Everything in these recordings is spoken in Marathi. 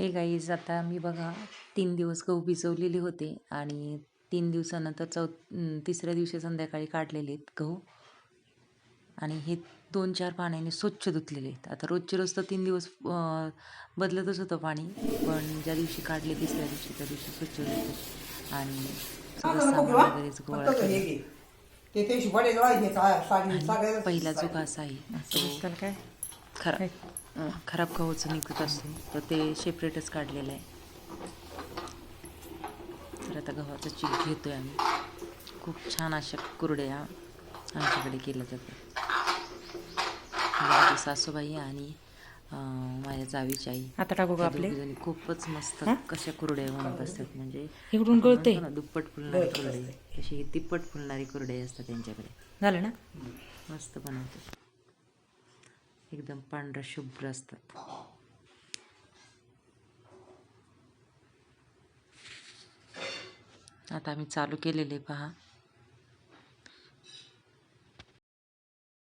हे गाईज आता मी बघा तीन दिवस गहू भिजवलेले होते आणि तीन दिवसानंतर चौ तिसऱ्या दिवशी संध्याकाळी काढलेले आहेत गहू. आणि हे दोन चार पाण्याने स्वच्छ धुतलेले आहेत. आता रोजचे रोज तर तीन दिवस बदलतच होतं पाणी पण ज्या दिवशी काढले तिसऱ्या दिवशी त्या दिवशी स्वच्छ धुतले. आणि सगळं सामान वगैरेच गोळा केलं. पहिला जो घास आहे तो काय? खराब गव्हाचं निघत असतो तर ते सेपरेटच काढलेलं आहे. तर आता गव्हाचं चीक घेतोय आम्ही. खूप छान अशा कुरड्या आमच्याकडे केल्या जातात. माझी सासूबाई आणि माझ्या जावीची आई आता टाकू का आपले? खूपच मस्त कशा कुरड्या बनवत असतात. म्हणजे इकडून ना, दुप्पट फुलणारी कुरडे. ही तिप्पट फुलणारी कुरडे असतात त्यांच्याकडे. झालं ना? मस्त बनवतात. एकदम पांढरा शुभ्र असतात. आता आम्ही चालू केलेले पहा.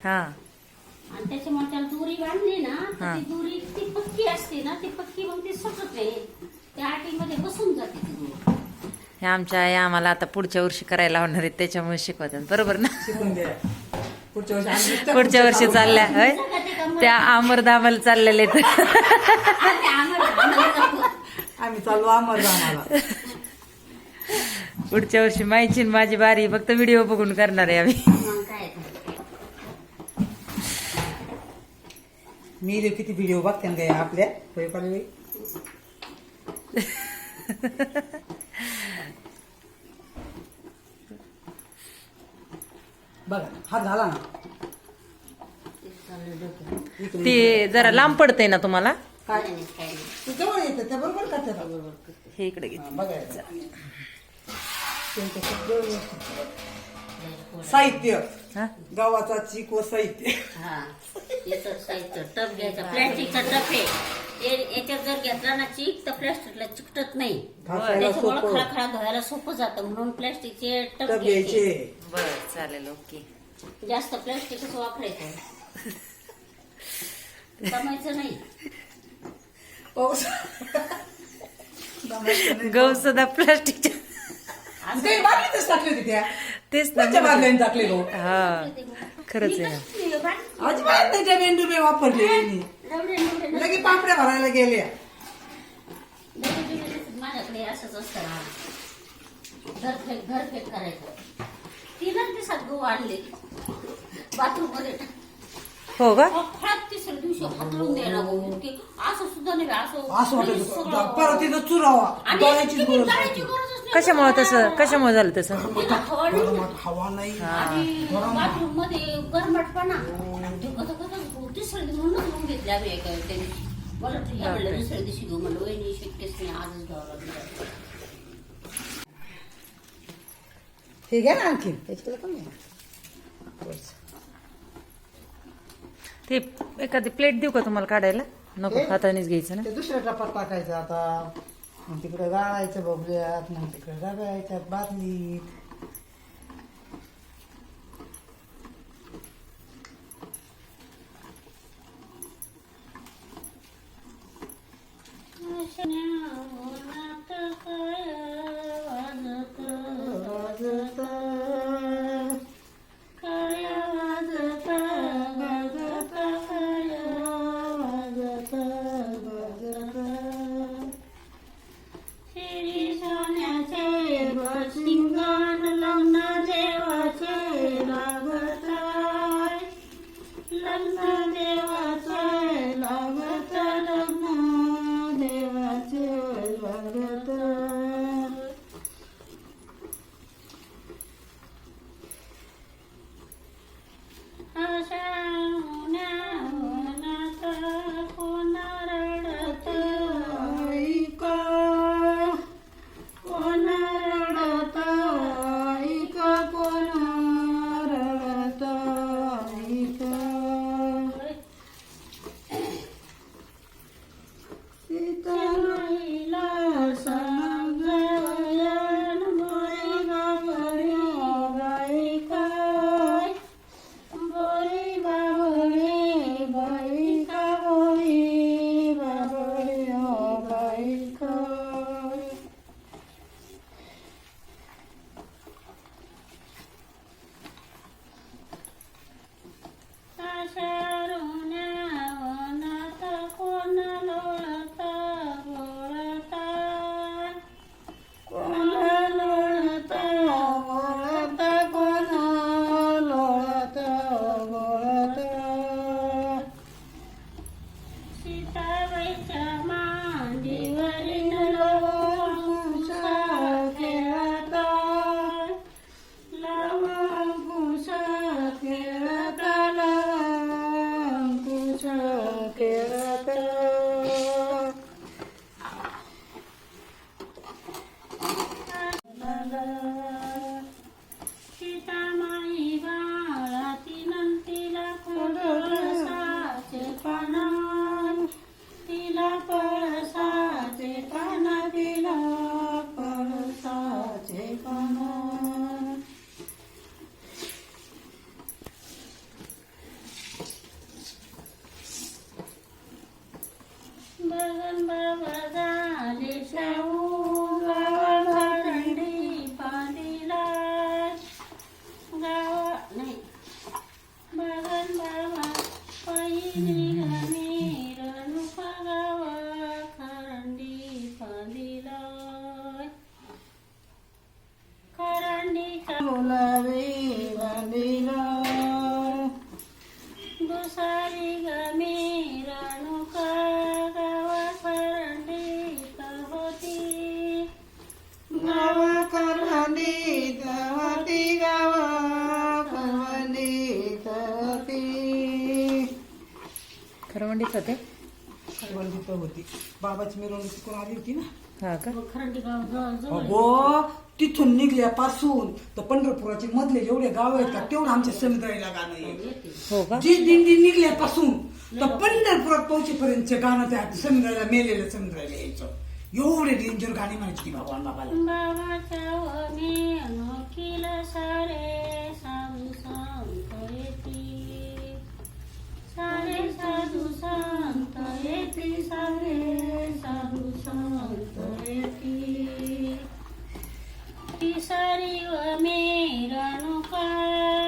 हा. आणि त्याच्यामुळे त्याला दोरी बांधली ना तर ती दोरी ती पक्की असते ना ती पक्की मग ती सुटत नाही. त्या आटीमध्ये बसून जाते ती दोरी. हे आमच्या आई आम्हाला आता पुढच्या वर्षी करायला लावणार आहेत त्याच्यामुळे शिकवतात. बरोबर ना? पुढच्या वर्षी चालल्या होय? त्या चाललेले आम्हाला आम्हाला करतो. आम्ही चालू आमर पुढच्या वर्षी माहिती माझी बारी फक्त व्हिडिओ बघून करणार आहे आम्ही. मी किती व्हिडिओ बघते ना काय आपल्या बघा हा झाला ना. ते जरा लांब पडतंय ना तुम्हाला? काय काय नाही, काय नाही. ते जवळ येतं त्या बरोबर करतात बरोबर हे इकडे घे. बघायचं त्यांचं सगळं व्यवस्थित. साहित्य. हा? गावाचा चिक व साहित्य. हा याचं साहित्य. टप घ्यायचा. प्लॅस्टिकचा टप आहे. याच्यात जर घेतला ना चीक तर प्लॅस्टिकला चिकटत नाही. घासायला त्याच्यामुळे सोपं. खळखळा धुवायला सोपं जातं. म्हणून प्लॅस्टिकचे टप टप घ्यायचे. घ्यायचे. बर चालेल ओके. जास्त प्लॅस्टिकच वापरायचं. जमायचं नाही. पाऊस. गहू सुद्धा प्लास्टिकच्या. ते बाटलीतच टाकले होते त्या. तेच ना बादल्याने टाकले गो हा खरंच आहे. अजिबात त्या मेंदुबे वापरले लगे पापड्या भरायला गेल्या. माझ्याकडे असंच असतं ना. घरफेक घरफेक करायचं. तीनच दिवसात गहू आणले. बाथरूममध्ये हो का? तिसऱ्या दिवशी द्यायला की असं सुद्धा नाही असं होतं. परत तिथं चुरावा. गरज नाही. कशामुळे तसं? कशामुळे झालं तसं? तिला हवा नाही. गरमाट हवा नाही. आणि बाथरूममध्ये गरमटपणा. ते गत गत तिसऱ्या दिवशी म्हणून घेऊन घेतले आम्ही एका त्या दिवशी मला वाटलं ह्या वेळेला दुसऱ्या दिवशी घेऊ म्हणलं. वहिनी शक्यच नाही आजच घ्यावं लागलं. हे घ्या ना आणखी त्याच्यात कमी आहे. ते एखादी प्लेट देऊ का तुम्हाला काढायला? नको हे? हातानेच घ्यायचं ना. ते दुसऱ्या टपात टाकायचं आता. मग तिकडे गाळायचं बबल्यात मग तिकडे गाळायच्यात बादलीत बाबाची मिरवणूक तिकडून आली होती ना. हा का? खरंडी गाव जवळ जवळ अगो तिथून निघल्यापासून तर पंढरपुराचे मधले जेवढे गाव आहेत का तेवढं आमच्या समुद्राला गाणं आहे. हो का? जी दिंडी निघल्यापासून तर पंढरपुरात पोहोचेपर्यंत गाणं त्या समुद्राला मेलेलं समुद्राला यायचं. एवढे डेंजर गाणी म्हणायची ती भगवान बाबाला. बाबाच्या वने अनोखीला सारे साधू संत येती सारे साधू संत येती सारे साधू संत येती ती सारी व मेरणुका गावा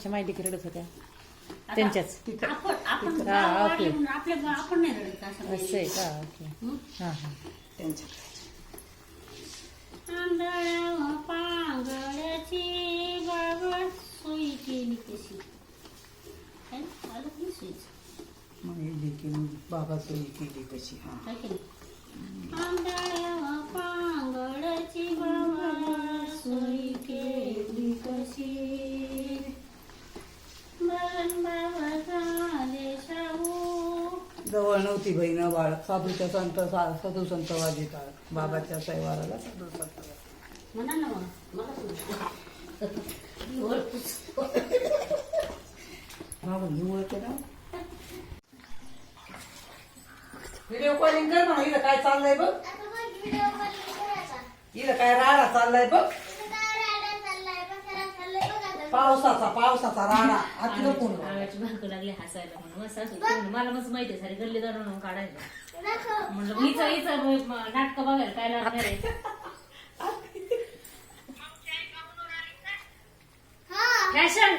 कोणाच्या माहिती रडत होत्या. त्यांच्याच. आपण आपण हा, गाव ओके. वाढले म्हणून आपल्या आपण नाही रडत का असं असं आहे का? ओके. हं? हा हा. त्यांच्या आंधळ्या पांगळ्याची बाबा सोयी केली कशी? काय? आलं की नाही सोयीचं? माहिती की बाबा सोयी केली कशी? हा. काय केलं? आंधळ्या पांगळ्याची बाबा जवळ नव्हती बहीण बाळ. साधूच्या संत साधू संत वाजितात बाबाच्या सैवाराला साधू संत. म्हणा ना. बाबा ही ना व्हिडिओ कॉलिंग कर म्हणा. इथं काय चाललंय बघ. इथं काय राडा चाललाय बघ. पावसाचा पावसाचा राडा आत नको आवाची भाकू लागली हसायला म्हणून. मग सासू ती म्हणे, मला मस्त माहिती आहे सारी गल्ली दरवून काढायला म्हणलं हिचं हिचं नाटक बघायला काय लागणार आहे? फॅशन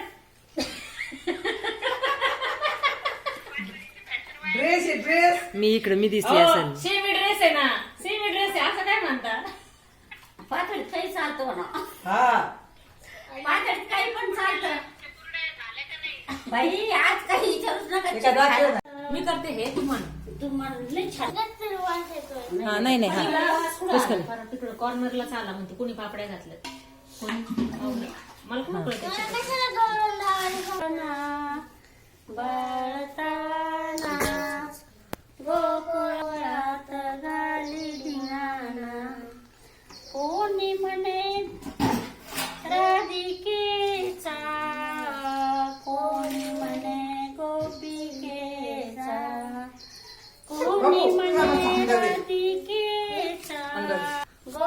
ड्रेस आहे ड्रेस मी इकडे मी दिसली असेल. सेमी ड्रेस आहे ना. सेमी ड्रेस आहे असं काय म्हणता? चालतं म्हणा. हा. बाई आज काही विचारूच नका. मी करते हे तू म्हण. तू म्हणले छान. हा नाही नाही हा. बस खाली. परत तिकडं कॉर्नरला चाला म्हणते कोणी पापड्या घातल्या कोणी? हो. मला पण कळत बळताना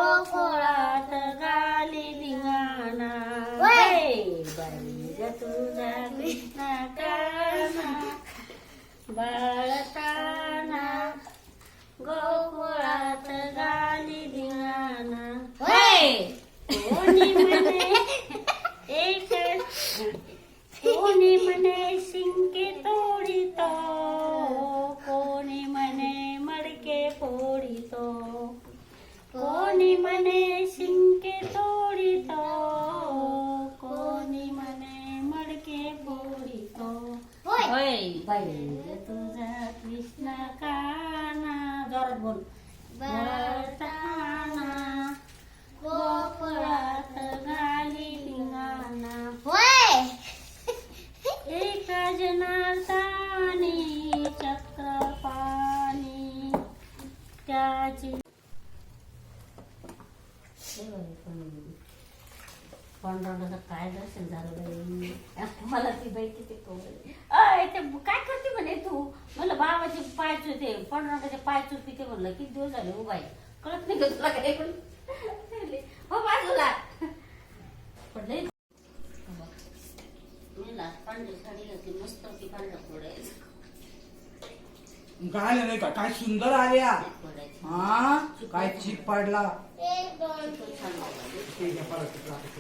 गोकुळात गाली धिंगाणा बाई तुझा कृष्ण काना बाळताना गोकुळात गाली धिंगाणा कोणी म्हणे एक कोणी म्हणे तोडितो कोणी म्हणे मडके फोडितो होय. बाई तुझा कृष्ण काना जोरात बोल. गाली होय. एका जनार्दनी चक्रपाणी त्याची पांडुरंगाचं काय दर्शन झालं बाई? मला ती बाई किती. अय ते काय करते म्हणे तू? म्हणलं बाबाचे पाय चुरते पांडुरंगाचे पाय चुरते ते म्हणलं. किती दिवस झाले उभा आहे कळत नाही तुला काय पण हो बाजूला पडले मला पांढरी साडी घातली मस्त होती पांढरा काय नाही का? काय सुंदर आल्या. हा? काय चीप पाडला? परत तिकडं आता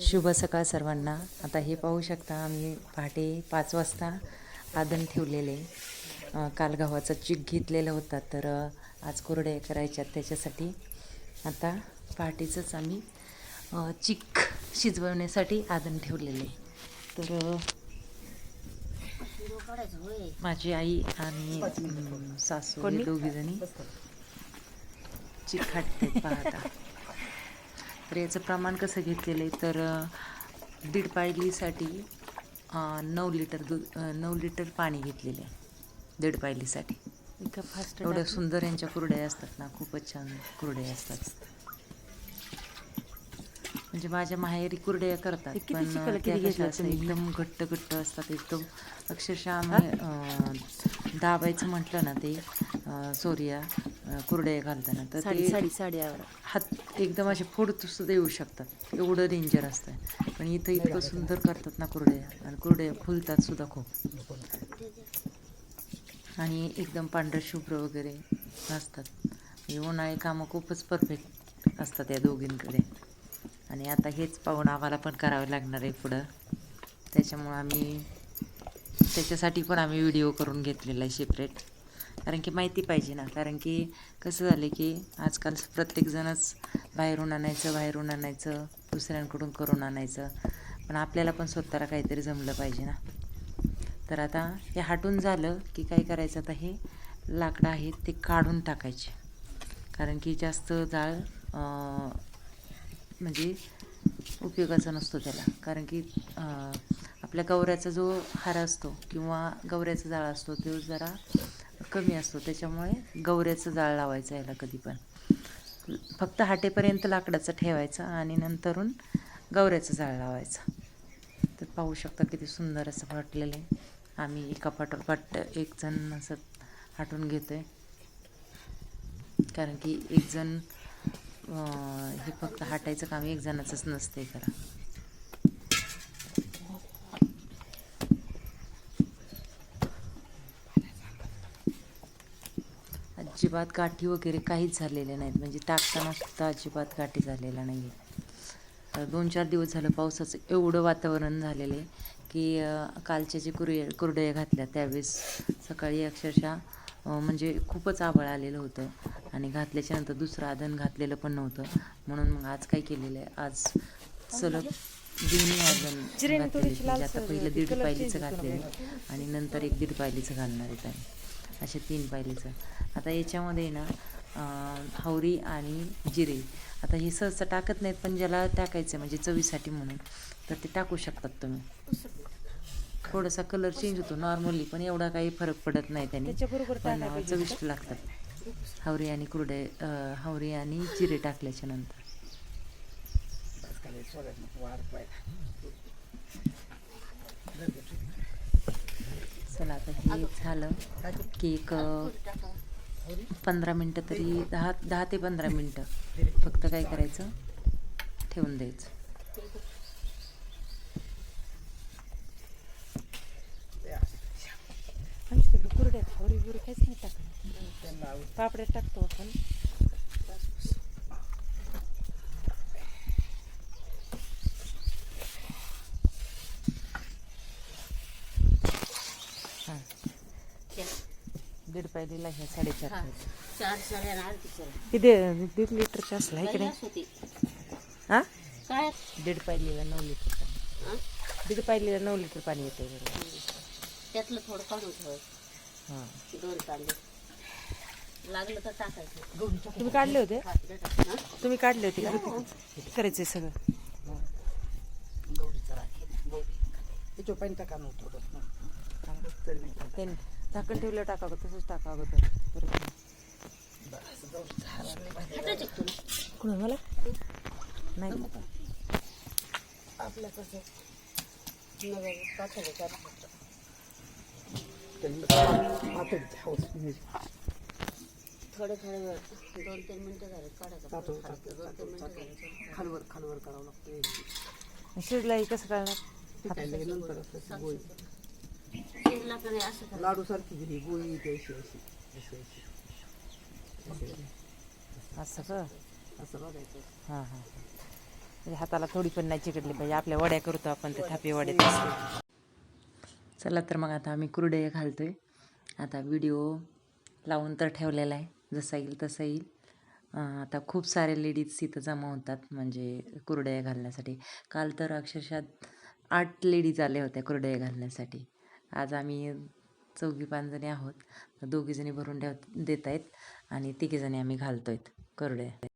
शुभ सकाळ सर्वांना. आता हे पाहू शकता आम्ही पहाटे पाच वाजता आदन ठेवलेले. अं, काल गव्हाचं चीक घेतलेलं होतं तर आज कोरडे करायच्या त्याच्यासाठी. आता पहाटेचंच आम्ही अं, चिक शिजवण्यासाठी आदन ठेवलेले. तर माझी आई आणि सासू चिक खाटतात पाहता. तर याचं प्रमाण कसं घेतलेलं आहे? तर दीड पायलीसाठी नऊ लिटर दूध नऊ लिटर पाणी घेतलेले आहे दीड पायलीसाठी. इतकं फास्ट एवढ्या सुंदर यांच्या कुरड्या असतात ना खूपच छान कुरड्या असतात. म्हणजे माझ्या माहेरी कुरड्या करतात. पण त्या कशा असं एकदम घट्ट घट्ट असतात एकदम अक्षरशः आम्ही अं, दाबायचं म्हटलं ना ते अं, सोरिया अं, कुरड्या घालताना तर ते साडी हात एकदम असे फोडत सुद्धा येऊ शकतात. एवढं डेंजर असतं पण इथं इतकं सुंदर करतात ना कुरड्या आणि कुरड्या फुलतात सुद्धा खूप. आणि एकदम पांढरं शुभ्र वगैरे असतात. म्हणजे उन्हाळी कामं खूपच परफेक्ट असतात या दोघींकडे. आणि आता हेच पाहून आम्हाला पण करावं लागणार आहे पुढं. त्याच्यामुळं आम्ही त्याच्यासाठी पण आम्ही व्हिडिओ करून घेतलेला आहे सेपरेट कारण की माहिती पाहिजे ना. कारण की कसं झालं की आजकाल प्रत्येकजणच बाहेरून आणायचं बाहेरून आणायचं दुसऱ्यांकडून करून आणायचं. पण आपल्याला पण स्वतःला काहीतरी जमलं पाहिजे ना. तर आता हे हाटून झालं की काय करायचं आता हे लाकडं आहेत ते काढून टाकायचे. कारण की जास्त जाळ म्हणजे उपयोगाचा नसतो त्याला. कारण की आपल्या गवऱ्याचा जो हार असतो किंवा गवऱ्याचा जाळ असतो तो जरा कमी असतो. त्याच्यामुळे गवऱ्याचं जाळ लावायचं याला कधी पण. फक्त हाटेपर्यंत लाकडाचं ठेवायचं आणि नंतरून गवऱ्याचं जाळ लावायचं. तर पाहू शकता किती सुंदर असं वाटलेलं आहे. आम्ही एका पाठोपाठ एक जण असं हाटून घेतो आहे कारण की एक जण हे फक्त हाटायचं काम एक जणाचंच नसते करा अजिबात गाठी वगैरे काहीच झालेल्या नाहीत. म्हणजे टाकताना सुद्धा अजिबात गाठी झालेल्या नाही आहेत दोन चार दिवस झालं पावसाचं एवढं वातावरण झालेलं आहे की कालच्या जे कुरड्या कुरडया घातल्या त्यावेळेस सकाळी अक्षरशः म्हणजे खूपच आबळ आलेलं होतं. आणि घातल्याच्या नंतर दुसरं आधण घातलेलं पण नव्हतं. म्हणून मग आज काय केलेलं आहे? आज सलग दोन्ही आधण घातलेले म्हणजे आता पहिलं दीड पायलीचं घातलेलं आहे. आणि नंतर एक दीड पायलीचं घालणार आहेत आम्ही असे तीन पायलीचं. आता याच्यामध्ये ना हावरी आणि जिरे. आता हे सहसा टाकत नाहीत पण ज्याला टाकायचं म्हणजे चवीसाठी म्हणून तर ते टाकू शकतात तुम्ही. थोडासा कलर चेंज होतो नॉर्मली पण एवढा काही फरक पडत नाही त्याने. चविष्ट लागतात. हावरी आणि कुरडे हवरी हावरी आणि जिरे टाकल्याच्या नंतर. चला आता हे झालं की एक पंधरा मिनटं तरी दहा दहा ते पंधरा मिनटं. फक्त काय करायचं? ठेवून द्यायचं. कुरड्या खावरी बिवरी काहीच नाही टाकलं. पापड्या टाकतो आपण. दीड पायलीला ह्या साडेचार. चार किती दीड लिटरची असलं आहे की नाही? हा? काय? दीड पायलीला नऊ लिटर पाणी. हा? दीड पाहिलेलं नऊ लिटर पाणी येते त्यातलं थोडं काढून दोन कांदे लागलं तर टाकायचं तुम्ही काढले होते? तुम्ही काढले होते का? करायचे सगळं. त्यांनी झाकण ठेवलं टाका तसंच टाका अगोदर. परत? कुणा मला नाही. आपलं कसं नव्या पातळ करा फक्त. थोडं थोडं वेळ दोन तीन झाले काढायचं दोन तीन झाले खालवर खालवर करावं लागतं शिजलाही कसं करणार? नंतर गोळी का नाही असं लाडू सारखी दिली गोळी अशी अशी अशी असं का? असं बघायचं हां हां. म्हणजे हाताला थोडी पण नाही चिकटली पाहिजे. आपल्या वड्या करतो आपण ते थापी वड्या चला तर मग आता आम्ही कुरडया आहे आता व्हिडिओ लावून तर ठेवलेला आहे. जसा येईल तसा येईल. आता खूप सारे लेडीज तिथं जमा होतात म्हणजे कुरडया घालण्यासाठी. काल तर अक्षरशः आठ लेडीज आल्या होत्या कुरडया घालण्यासाठी. आज आम्ही चौघी पाचजणी आहोत. दोघीजणी भरून ठेव देत आहेत आणि तिघीजणी आम्ही घालतो आहेत कुरडया.